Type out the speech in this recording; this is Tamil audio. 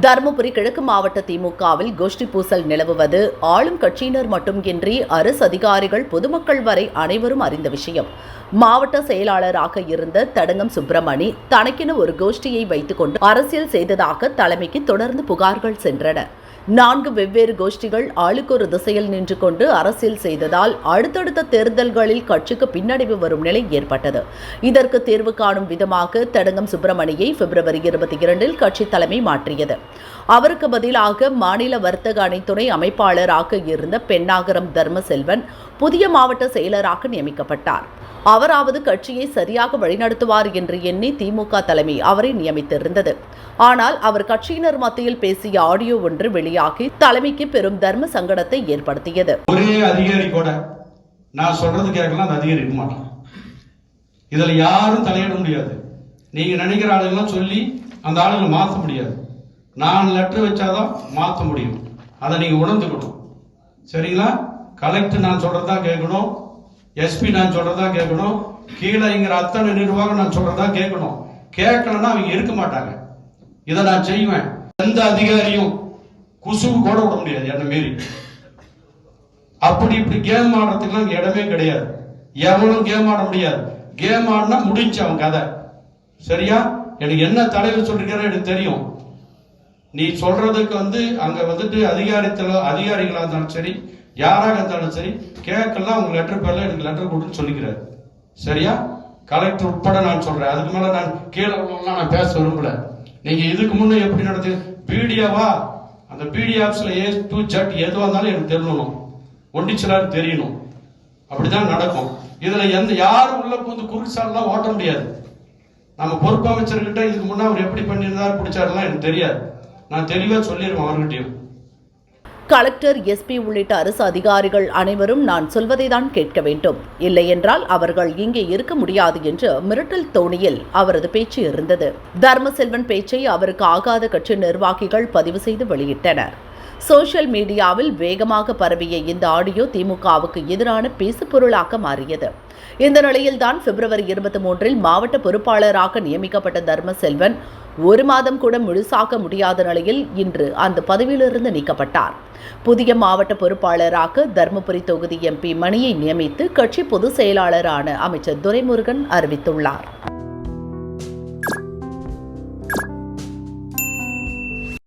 தருமபுரி கிழக்கு மாவட்ட திமுகவில் கோஷ்டி பூசல் நிலவுவது ஆளும் கட்சியினர் மட்டுமின்றி அரசு அதிகாரிகள் பொதுமக்கள் வரை அனைவரும் அறிந்த விஷயம். மாவட்ட செயலாளராக இருந்த தடங்கம் சுப்பிரமணி தனக்கென ஒரு கோஷ்டியை வைத்துக்கொண்டு அரசியல் செய்ததாக தலைமைக்கு தொடர்ந்து புகார்கள் சென்றன. நான்கு வெவ்வேறு கோஷ்டிகள் ஆளுக்கு ஒரு திசையில் நின்று கொண்டு அரசியல் செய்ததால் அடுத்தடுத்த தேர்தல்களில் கட்சிக்கு பின்னடைவு வரும் நிலை ஏற்பட்டது. இதற்கு தீர்வு காணும் விதமாக தடங்கம் சுப்பிரமணியை பிப்ரவரி இருபத்தி இரண்டில் கட்சி தலைமை மாற்றியது. அவருக்கு பதிலாக மாநில வர்த்தக அணித்துறை அமைப்பாளராக இருந்த பெண்ணாகரம் தர்மசெல்வன் புதிய மாவட்ட செயலராக நியமிக்கப்பட்டார். அவராவது கட்சியை சரியாக வழிநடத்துவார் என்று எண்ணி திமுக தலைமை அவரை நியமித்திருந்தது. ஆனால் அவர் கட்சியினர் மத்தியில் பேசிய ஆடியோ ஒன்று வெளியாகி தலைமைக்கு பெரும் தர்ம சங்கடத்தை ஏற்படுத்தியது. ஒரே அதிகாரி கூட நான் சொல்றது கேட்கலாம் அந்த அதிகாரி இருக்க மாட்டான். இதுல யாரும் தலையிட முடியாது. நீங்க நினைக்கிற ஆளுங்கெல்லாம் சொல்லி அந்த ஆளுங்களை மாற்ற முடியாது. நான் லெட்டர் வச்சாதான் மாற்ற முடியும். அதை நீங்க உணர்ந்துக்கணும். சரிங்களா? கலெக்டர் நான் சொல்றதா கேட்கணும். எஸ்பி நான் சொல்றதா கேட்கணும். கீழே இங்கிற அத்தனை நிர்வாகம் நான் சொல்றதா கேட்கணும். கேட்கலன்னா அவங்க இருக்க மாட்டாங்க. இதை நான் செய்வேன். எந்த அதிகாரியும் குசுவு கூட விட முடியாது என்ன மீறி. அப்படி இப்படி கேம் ஆடுறதுக்குலாம் எல்லாம் இடமே கிடையாது. எவனும் கேம் ஆட முடியாது. கேம் ஆடினா முடிஞ்சு அவன் கதை. சரியா? எனக்கு என்ன தலைவர் சொல்லிருக்காரு எனக்கு தெரியும். நீ சொல்றதுக்கு வந்து அங்க வந்துட்டு அதிகாரத்துல அதிகாரிகளா இருந்தாலும் சரி யாராக இருந்தாலும் சரி கேட்கலாம் உங்க லெட்டர் பேர்ல எனக்கு லெட்டர் கொடுன்னு சொல்லிக்கிறாரு. சரியா? கலெக்டர் உட்பட நான் சொல்றேன். அதுக்கு மேல நான் கீழே நான் பேச விரும்பல. நீங்க இதுக்கு முன்ன எப்படி நடந்து பிடிஓவா அந்த பிடி ஆப்ஸ்ல ஏ டு ஜட் எதுவா இருந்தாலும் எனக்கு தெரியணும். ஒண்டிச்சலார் தெரியணும். அப்படிதான் நடக்கும். இதுல எந்த யாரும் உள்ள புகுந்து குறுக்கு ஓட்ட முடியாது. நம்ம பொறுப்பு அமைச்சர்கிட்ட இதுக்கு முன்னே அவர் எப்படி பண்ணியிருந்தார் பிடிச்சாருலாம் எனக்கு தெரியாது. நான் தெளிவாக சொல்லிடுவேன் அவர்கிட்டையும். கலெக்டர் எஸ்பி உள்ளிட்ட அரசு அதிகாரிகள் அனைவரும் நான் சொல்வதை தான் கேட்க வேண்டும். இல்லையென்றால் அவர்கள் இங்கே இருக்க முடியாது என்று மிரட்டல் தோணியில் அவரது பேச்சு இருந்தது. தர்மசெல்வன் பேச்சை அவருக்கு ஆகாத கட்சி நிர்வாகிகள் பதிவு செய்து வெளியிட்டனர். சோசியல் மீடியாவில் வேகமாக பரவிய இந்த ஆடியோ திமுகவுக்கு எதிரான பேசுபொருளாக மாறியது. இந்த நிலையில்தான் பிப்ரவரி இருபத்தி மூன்றில் மாவட்ட பொறுப்பாளராக நியமிக்கப்பட்ட தர்மசெல்வன் ஒரு மாதம் கூட முழுசாக்க முடியாத நிலையில் இன்று அந்த பதவியிலிருந்து நீக்கப்பட்டார். புதிய மாவட்ட பொறுப்பாளராக தருமபுரி தொகுதி எம்பி மணியை நியமித்து கட்சி பொதுச் செயலாளரான அமைச்சர் துரைமுருகன் அறிவித்துள்ளார்.